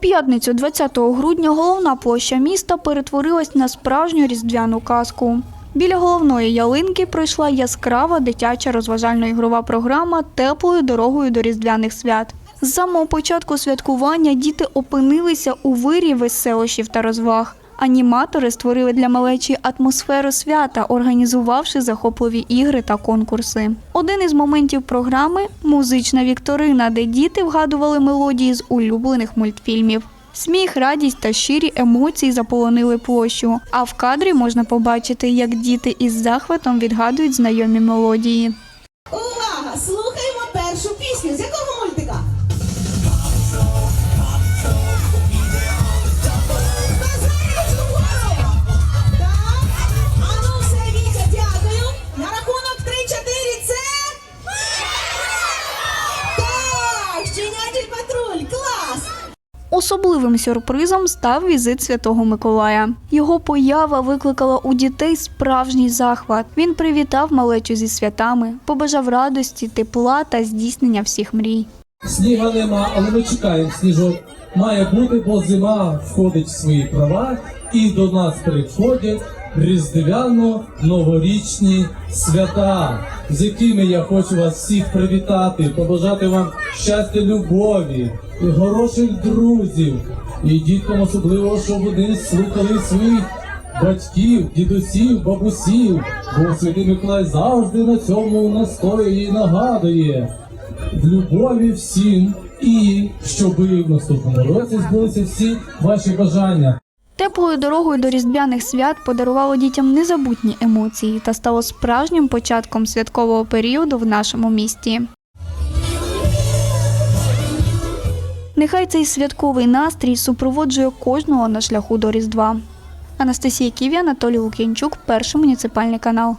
п'ятницю, 20 грудня, головна площа міста перетворилась на справжню різдвяну казку. Біля головної ялинки пройшла яскрава дитяча розважально-ігрова програма теплою дорогою до різдвяних свят. З самого початку святкування діти опинилися у вирі веселощів та розваг. Аніматори створили для малечі атмосферу свята, організувавши захопливі ігри та конкурси. Один із моментів програми музична вікторина, де діти вгадували мелодії з улюблених мультфільмів. Сміх, радість та щирі емоції заполонили площу. А в кадрі можна побачити, як діти із захватом відгадують знайомі мелодії. Особливим сюрпризом став візит Святого Миколая. Його поява викликала у дітей справжній захват. Він привітав малечу зі святами, побажав радості, тепла та здійснення всіх мрій. Сніга нема, але ми чекаємо сніжок. Має бути, бо зима входить в свої права, і до нас приходять різдвяно-новорічні свята, з якими я хочу вас всіх привітати, побажати вам щастя, любові, і хороших друзів, і діткам особливо, щоб вони слухали своїх батьків, дідусів, бабусів, бо Святий Миколай завжди на цьому настоює і нагадує. В любові всім, і щоб в наступному році збулися всі ваші бажання. Теплою дорогою до різдвяних свят подарувало дітям незабутні емоції та стало справжнім початком святкового періоду в нашому місті. Нехай цей святковий настрій супроводжує кожного на шляху до Різдва. Анастасія Ківі, Анатолій Лук'янчук, перший муніципальний канал.